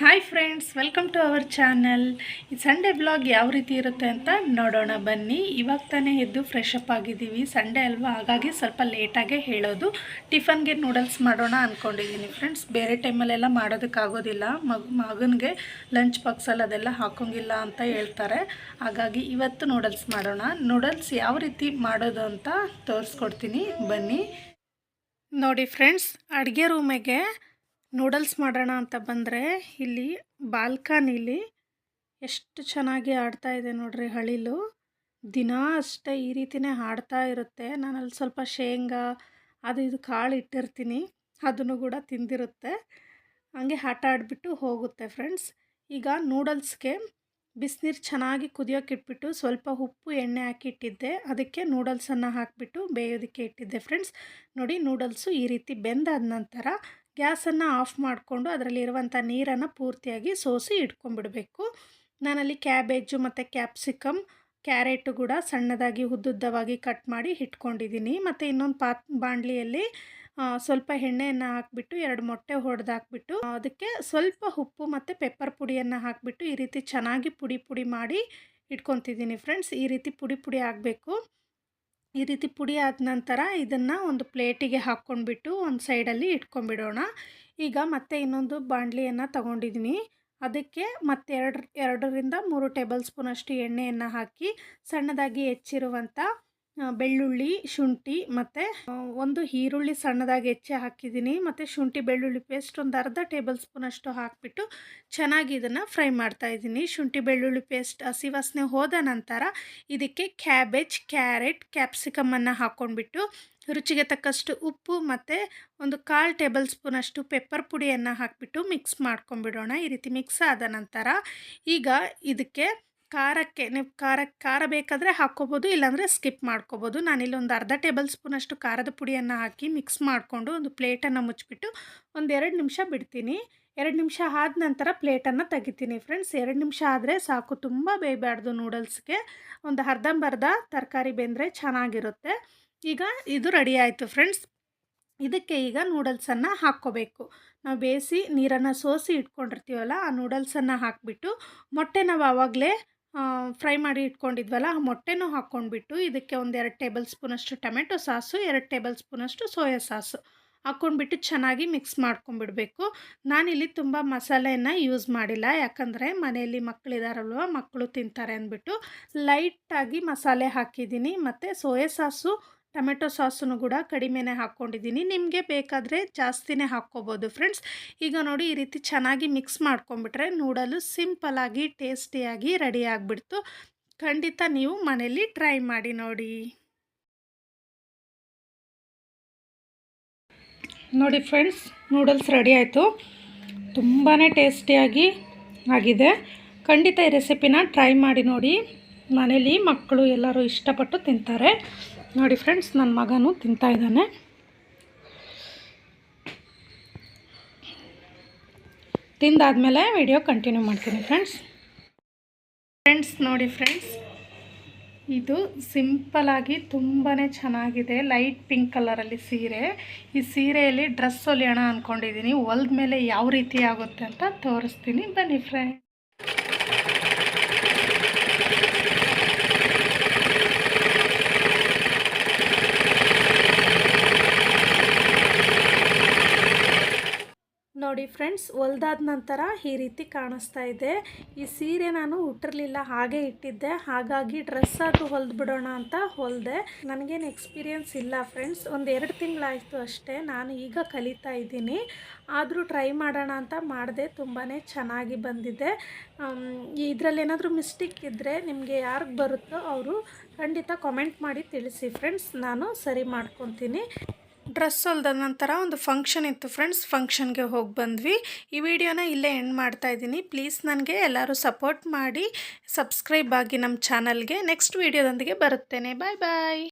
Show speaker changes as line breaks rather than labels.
Hi friends welcome to our channel ಈ Sunday blog ಯಾವ ರೀತಿ ಇರುತ್ತೆ ಅಂತ ನೋಡೋಣ ಬನ್ನಿ. ಇವಾಗ ತಾನೇ ಎದ್ದು ಫ್ರೆಶ್ ಅಪ್ ಆಗಿದ್ದೀವಿ. ಸಂಡೇ ಅಲ್ವಾ? ಹಾಗಾಗಿ ಸ್ವಲ್ಪ ಲೇಟಾಗೇ ಹೇಳೋದು. ಟಿಫನ್ಗೆ ನೂಡಲ್ಸ್ ಮಾಡೋಣ ಅಂದ್ಕೊಂಡಿದ್ದೀನಿ ಫ್ರೆಂಡ್ಸ್ ಬೇರೆ ಟೈಮಲ್ಲೆಲ್ಲ ಮಾಡೋದಕ್ಕಾಗೋದಿಲ್ಲ ಮಗು, ಮಗನಿಗೆ ಲಂಚ್ ಬಾಕ್ಸಲ್ಲಿ ಅದೆಲ್ಲ ಹಾಕೋಂಗಿಲ್ಲ ಅಂತ ಹೇಳ್ತಾರೆ. ಹಾಗಾಗಿ ಇವತ್ತು ನೂಡಲ್ಸ್ ಮಾಡೋಣ. ನೂಡಲ್ಸ್ ಯಾವ ರೀತಿ ಮಾಡೋದು ಅಂತ ತೋರಿಸ್ಕೊಡ್ತೀನಿ. ಬನ್ನಿ. ನೋಡಿ ಫ್ರೆಂಡ್ಸ್ ಅಡುಗೆ ರೂಮಿಗೆ ನೂಡಲ್ಸ್ ಮಾಡೋಣ ಅಂತ ಬಂದರೆ ಇಲ್ಲಿ ಬಾಲ್ಕನಿಲಿ ಎಷ್ಟು ಚೆನ್ನಾಗಿ ಆಡ್ತಾ ಇದೆ ನೋಡ್ರಿ ಹಳಿಲು. ದಿನ ಅಷ್ಟೇ ಈ ರೀತಿನೇ ಹಾಡ್ತಾ ಇರುತ್ತೆ. ನಾನು ಅಲ್ಲಿ ಸ್ವಲ್ಪ ಶೇಂಗಾ, ಅದು ಇದು ಕಾಳು ಇಟ್ಟಿರ್ತೀನಿ. ಅದನ್ನು ಕೂಡ ತಿಂದಿರುತ್ತೆ. ಹಂಗೆ ಆಟ ಆಡಿಬಿಟ್ಟು ಹೋಗುತ್ತೆ ಫ್ರೆಂಡ್ಸ್ ಈಗ ನೂಡಲ್ಸ್ಗೆ ಬಿಸಿನೀರು ಚೆನ್ನಾಗಿ ಕುದಿಯೋಕೆ ಇಟ್ಬಿಟ್ಟು ಸ್ವಲ್ಪ ಉಪ್ಪು, ಎಣ್ಣೆ ಹಾಕಿ ಇಟ್ಟಿದ್ದೆ. ಅದಕ್ಕೆ ನೂಡಲ್ಸನ್ನು ಹಾಕಿಬಿಟ್ಟು ಬೇಯೋದಕ್ಕೆ ಇಟ್ಟಿದ್ದೆ ಫ್ರೆಂಡ್ಸ್ ನೋಡಿ ನೂಡಲ್ಸು ಈ ರೀತಿ ಬೆಂದಾದ ನಂತರ ಗ್ಯಾಸನ್ನು ಆಫ್ ಮಾಡಿಕೊಂಡು ಅದರಲ್ಲಿರುವಂಥ ನೀರನ್ನು ಪೂರ್ತಿಯಾಗಿ ಸೋಸಿ ಇಟ್ಕೊಂಡ್ಬಿಡಬೇಕು. ನಾನಲ್ಲಿ ಕ್ಯಾಬೇಜು ಮತ್ತು ಕ್ಯಾಪ್ಸಿಕಮ್, ಕ್ಯಾರೆಟು ಕೂಡ ಸಣ್ಣದಾಗಿ ಉದ್ದುದ್ದವಾಗಿ ಕಟ್ ಮಾಡಿ ಇಟ್ಕೊಂಡಿದ್ದೀನಿ. ಮತ್ತು ಇನ್ನೊಂದು ಪಾತ್, ಬಾಣಲಿಯಲ್ಲಿ ಸ್ವಲ್ಪ ಎಣ್ಣೆಯನ್ನು ಹಾಕಿಬಿಟ್ಟು ಎರಡು ಮೊಟ್ಟೆ ಹೊಡೆದು ಹಾಕ್ಬಿಟ್ಟು ಅದಕ್ಕೆ ಸ್ವಲ್ಪ ಉಪ್ಪು ಮತ್ತು ಪೆಪ್ಪರ್ ಪುಡಿಯನ್ನು ಹಾಕಿಬಿಟ್ಟು ಈ ರೀತಿ ಚೆನ್ನಾಗಿ ಪುಡಿ ಪುಡಿ ಮಾಡಿ ಇಟ್ಕೊತಿದ್ದೀನಿ ಫ್ರೆಂಡ್ಸ್. ಈ ರೀತಿ ಪುಡಿ ಪುಡಿ ಆಗಬೇಕು. ಈ ರೀತಿ ಪುಡಿ ಆದ ನಂತರ ಇದನ್ನು ಒಂದು ಪ್ಲೇಟಿಗೆ ಹಾಕ್ಕೊಂಡ್ಬಿಟ್ಟು ಒಂದು ಸೈಡಲ್ಲಿ ಇಟ್ಕೊಂಡ್ಬಿಡೋಣ. ಈಗ ಮತ್ತೆ ಇನ್ನೊಂದು ಬಾಣಲಿಯನ್ನು ತಗೊಂಡಿದ್ದೀನಿ ಅದಕ್ಕೆ ಮತ್ತೆ ಎರಡು, ಎರಡರಿಂದ ಮೂರು ಟೇಬಲ್ ಸ್ಪೂನಷ್ಟು ಎಣ್ಣೆಯನ್ನು ಹಾಕಿ ಸಣ್ಣದಾಗಿ ಹೆಚ್ಚಿರುವಂಥ ಬೆಳ್ಳುಳ್ಳಿ, ಶುಂಠಿ ಮತ್ತು ಒಂದು ಈರುಳ್ಳಿ ಸಣ್ಣದಾಗಿ ಹೆಚ್ಚಿ ಹಾಕಿದ್ದೀನಿ. ಮತ್ತು ಶುಂಠಿ, ಬೆಳ್ಳುಳ್ಳಿ ಪೇಸ್ಟ್ ಒಂದು ಅರ್ಧ ಟೇಬಲ್ ಸ್ಪೂನಷ್ಟು ಹಾಕಿಬಿಟ್ಟು ಚೆನ್ನಾಗಿ ಇದನ್ನು ಫ್ರೈ ಮಾಡ್ತಾಯಿದ್ದೀನಿ ಶುಂಠಿ, ಬೆಳ್ಳುಳ್ಳಿ ಪೇಸ್ಟ್ ಹಸಿ ವಾಸನೆ ಹೋದ ನಂತರ ಇದಕ್ಕೆ ಕ್ಯಾಬೇಜ್ ಕ್ಯಾರೆಟ್ ಕ್ಯಾಪ್ಸಿಕಮನ್ನು ಹಾಕ್ಕೊಂಡ್ಬಿಟ್ಟು ರುಚಿಗೆ ತಕ್ಕಷ್ಟು ಉಪ್ಪು ಮತ್ತು ಒಂದು ಕಾಲು ಟೇಬಲ್ ಸ್ಪೂನಷ್ಟು ಪೆಪ್ಪರ್ ಪುಡಿಯನ್ನು ಹಾಕಿಬಿಟ್ಟು ಮಿಕ್ಸ್ ಮಾಡ್ಕೊಂಬಿಡೋಣ ಈ ರೀತಿ ಮಿಕ್ಸ್ ಆದ ನಂತರ ಈಗ ಇದಕ್ಕೆ ಖಾರಕ್ಕೆ ನೀವು ಖಾರ ಖಾರ ಬೇಕಾದರೆ ಹಾಕ್ಕೋಬೋದು, ಇಲ್ಲಾಂದರೆ ಸ್ಕಿಪ್ ಮಾಡ್ಕೋಬೋದು. ನಾನಿಲ್ಲಿ ಒಂದು ಅರ್ಧ ಟೇಬಲ್ ಸ್ಪೂನಷ್ಟು ಖಾರದ ಪುಡಿಯನ್ನು ಹಾಕಿ ಮಿಕ್ಸ್ ಮಾಡಿಕೊಂಡು ಒಂದು ಪ್ಲೇಟನ್ನು ಮುಚ್ಚಿಬಿಟ್ಟು ಒಂದು ಎರಡು ನಿಮಿಷ ಬಿಡ್ತೀನಿ. ಎರಡು ನಿಮಿಷ ಆದ ನಂತರ ಪ್ಲೇಟನ್ನು ತೆಗಿತೀನಿ ಫ್ರೆಂಡ್ಸ್. ಎರಡು ನಿಮಿಷ ಆದರೆ ಸಾಕು, ತುಂಬ ಬೇಯಬಾರ್ದು ನೂಡಲ್ಸ್ಗೆ. ಒಂದು ಅರ್ಧಂಬರ್ಧ ತರಕಾರಿ ಬೆಂದರೆ ಚೆನ್ನಾಗಿರುತ್ತೆ. ಈಗ ಇದು ರೆಡಿ ಆಯಿತು ಫ್ರೆಂಡ್ಸ್. ಇದಕ್ಕೆ ಈಗ ನೂಡಲ್ಸನ್ನು ಹಾಕ್ಕೋಬೇಕು. ನಾವು ಬೇಯಿಸಿ ನೀರನ್ನು ಸೋಸಿ ಇಟ್ಕೊಂಡಿರ್ತೀವಲ್ಲ, ಆ ನೂಡಲ್ಸನ್ನು ಹಾಕಿಬಿಟ್ಟು ಮೊಟ್ಟೆ ನಾವು ಆವಾಗಲೇ ಫ್ರೈ ಮಾಡಿ ಇಟ್ಕೊಂಡಿದ್ವಲ್ಲ, ಆ ಮೊಟ್ಟೆನೂ ಹಾಕ್ಕೊಂಡ್ಬಿಟ್ಟು ಇದಕ್ಕೆ ಒಂದು ಎರಡು ಟೇಬಲ್ ಸ್ಪೂನಷ್ಟು ಟೊಮೆಟೊ ಸಾಸು, ಎರಡು ಟೇಬಲ್ ಸ್ಪೂನಷ್ಟು ಸೋಯಾ ಸಾಸು ಹಾಕ್ಕೊಂಡ್ಬಿಟ್ಟು ಚೆನ್ನಾಗಿ ಮಿಕ್ಸ್ ಮಾಡ್ಕೊಂಡ್ಬಿಡಬೇಕು. ನಾನಿಲ್ಲಿ ತುಂಬ ಮಸಾಲೆಯನ್ನು ಯೂಸ್ ಮಾಡಿಲ್ಲ, ಯಾಕಂದರೆ ಮನೆಯಲ್ಲಿ ಮಕ್ಕಳಿದಾರಲ್ವ ಮಕ್ಕಳು ತಿಂತಾರೆ ಅಂದ್ಬಿಟ್ಟು ಲೈಟಾಗಿ ಮಸಾಲೆ ಹಾಕಿದ್ದೀನಿ. ಮತ್ತು ಸೋಯಾ ಸಾಸು ಟೊಮೆಟೊ ಸಾಸನ್ನು ಕೂಡ ಕಡಿಮೆನೇ ಹಾಕ್ಕೊಂಡಿದ್ದೀನಿ. ನಿಮಗೆ ಬೇಕಾದರೆ ಜಾಸ್ತಿನೇ ಹಾಕ್ಕೋಬೋದು ಫ್ರೆಂಡ್ಸ್. ಈಗ ನೋಡಿ ಈ ರೀತಿ ಚೆನ್ನಾಗಿ ಮಿಕ್ಸ್ ಮಾಡ್ಕೊಂಬಿಟ್ರೆ ನೂಡಲು ಸಿಂಪಲಾಗಿ ಟೇಸ್ಟಿಯಾಗಿ ರೆಡಿ ಆಗಿಬಿಡ್ತು. ಖಂಡಿತ ನೀವು ಮನೇಲಿ ಟ್ರೈ ಮಾಡಿ ನೋಡಿ. ನೋಡಿ ಫ್ರೆಂಡ್ಸ್, ನೂಡಲ್ಸ್ ರೆಡಿ ಆಯಿತು. ತುಂಬಾ ಟೇಸ್ಟಿಯಾಗಿ ಆಗಿದೆ. ಖಂಡಿತ ಈ ರೆಸಿಪಿನ ಟ್ರೈ ಮಾಡಿ ನೋಡಿ. ಮನೇಲಿ ಮಕ್ಕಳು ಎಲ್ಲರೂ ಇಷ್ಟಪಟ್ಟು ತಿಂತಾರೆ. ನೋಡಿ ಫ್ರೆಂಡ್ಸ್ ನನ್ನ ಮಗನೂ ತಿಂತಾ ಇದ್ದಾನೆ. ತಿಂದಾದಮೇಲೆ ವಿಡಿಯೋ ಕಂಟಿನ್ಯೂ ಮಾಡ್ತೀನಿ ಫ್ರೆಂಡ್ಸ್. ಫ್ರೆಂಡ್ಸ್, ನೋಡಿ ಫ್ರೆಂಡ್ಸ್, ಇದು ಸಿಂಪಲಾಗಿ ತುಂಬಾ ಚೆನ್ನಾಗಿದೆ ಲೈಟ್ ಪಿಂಕ್ ಕಲರಲ್ಲಿ ಸೀರೆ. ಈ ಸೀರೆಯಲ್ಲಿ ಡ್ರೆಸ್ ಹೊಲಿಯೋಣ ಅಂದ್ಕೊಂಡಿದ್ದೀನಿ ಹೊಲ್ದ ಮೇಲೆ ಯಾವ ರೀತಿ ಆಗುತ್ತೆ ಅಂತ ತೋರಿಸ್ತೀನಿ. ಬನ್ನಿ ಫ್ರೆಂಡ್ ನೋಡಿ ಫ್ರೆಂಡ್ಸ್, ಹೊಲ್ದಾದ ನಂತರ ಈ ರೀತಿ ಕಾಣಿಸ್ತಾ ಇದೆ. ಈ ಸೀರೆ ನಾನು ಹುಟ್ಟಿರ್ಲಿಲ್ಲ ಹಾಗೆ ಇಟ್ಟಿದ್ದೆ. ಹಾಗಾಗಿ ಡ್ರೆಸ್ ಅದು ಹೊಲ್ದು ಬಿಡೋಣ ಅಂತ ಹೊಲಿದೆ. ನನಗೇನು ಎಕ್ಸ್ಪೀರಿಯನ್ಸ್ ಇಲ್ಲ ಫ್ರೆಂಡ್ಸ್, ಒಂದು ಎರಡು ತಿಂಗಳಾಯಿತು ಅಷ್ಟೇ. ನಾನು ಈಗ ಕಲಿತಾ ಇದ್ದೀನಿ. ಆದರೂ ಟ್ರೈ ಮಾಡೋಣ ಅಂತ ಮಾಡಿದೆ ತುಂಬಾ ಚೆನ್ನಾಗಿ ಬಂದಿದೆ. ಇದರಲ್ಲಿ ಏನಾದರೂ ಮಿಸ್ಟೇಕ್ ಇದ್ದರೆ ನಿಮಗೆ ಯಾರಿಗೆ ಬರುತ್ತೋ ಅವರು ಖಂಡಿತ ಕಾಮೆಂಟ್ ಮಾಡಿ ತಿಳಿಸಿ. ಫ್ರೆಂಡ್ಸ್, ನಾನು ಸರಿ ಮಾಡ್ಕೊತೀನಿ. ಡ್ರೆಸ್ ಹೊಲ್ದ ನಂತರ ಒಂದು ಫಂಕ್ಷನ್ ಇತ್ತು ಫ್ರೆಂಡ್ಸ್ ಫಂಕ್ಷನ್ಗೆ ಹೋಗಿ ಬಂದ್ವಿ. ಈ ವಿಡಿಯೋನ ಇಲ್ಲೇ ಎಂಡ್ ಮಾಡ್ತಾ ಇದ್ದೀನಿ. ಪ್ಲೀಸ್ ನನಗೆ ಎಲ್ಲರೂ ಸಪೋರ್ಟ್ ಮಾಡಿ ಸಬ್ಸ್ಕ್ರೈಬ್ ಆಗಿ ನಮ್ಮ ಚಾನಲ್ಗೆ ನೆಕ್ಸ್ಟ್ ವೀಡಿಯೋದೊಂದಿಗೆ ಬರುತ್ತೇನೆ. ಬಾಯ್ ಬಾಯ್